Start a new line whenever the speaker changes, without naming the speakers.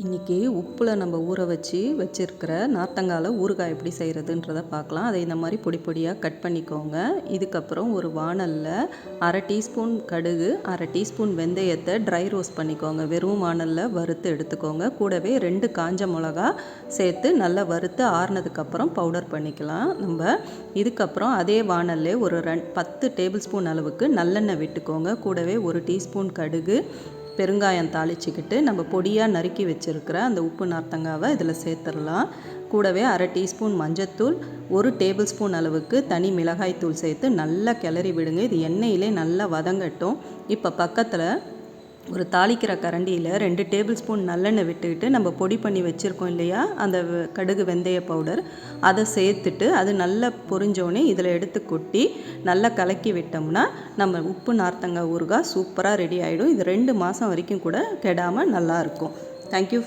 இன்றைக்கி உப்பில் நம்ம ஊற வச்சு வச்சுருக்கிற நார்த்தங்காயில் ஊறுகாய் எப்படி செய்கிறதுன்றத பார்க்கலாம். அதை இந்த மாதிரி பொடி பொடியாக கட் பண்ணிக்கோங்க. இதுக்கப்புறம் ஒரு வானலில் அரை டீஸ்பூன் கடுகு அரை டீஸ்பூன் வெந்தயத்தை ட்ரை ரோஸ்ட் பண்ணிக்கோங்க. வெறும் வானலில் வறுத்து எடுத்துக்கோங்க. கூடவே ரெண்டு காஞ்ச மிளகா சேர்த்து நல்லா வறுத்து ஆறுனதுக்கப்புறம் பவுடர் பண்ணிக்கலாம். நம்ம இதுக்கப்புறம் அதே வானல்லே ஒரு ரெண் பத்து டேபிள் ஸ்பூன் அளவுக்கு நல்லெண்ணெய் விட்டுக்கோங்க. கூடவே ஒரு டீஸ்பூன் கடுகு பெருங்காயம் தாளிச்சிக்கிட்டு நம்ம பொடியாக நறுக்கி வச்சுருக்கிற அந்த உப்பு நார்த்தங்காவை இதில் சேர்த்துடலாம். கூடவே அரை டீஸ்பூன் மஞ்சத்தூள் ஒரு டேபிள் ஸ்பூன் அளவுக்கு தனி மிளகாய் தூள் சேர்த்து நல்லா கிளறி விடுங்க. இது எண்ணெயிலே நல்லா வதங்கட்டும். இப்போ பக்கத்தில் ஒரு தாளிக்கிற கரண்டியில் ரெண்டு டேபிள் ஸ்பூன் நல்லெண்ணெய் விட்டுக்கிட்டு நம்ம பொடி பண்ணி வச்சுருக்கோம் இல்லையா? அந்த கடுகு வெந்தய பவுடர். அதை சேர்த்துட்டு அது நல்லா பொரிஞ்சோடனே இதில் எடுத்து கொட்டி நல்லா கலக்கி விட்டோம்னா நம்ம உப்பு நார்த்தங்காய் ஊறுகாய் சூப்பராக ரெடி ஆகிடும் இது ரெண்டு மாதம் வரைக்கும் கூட கெடாமல் நல்லாயிருக்கும் தேங்க்யூ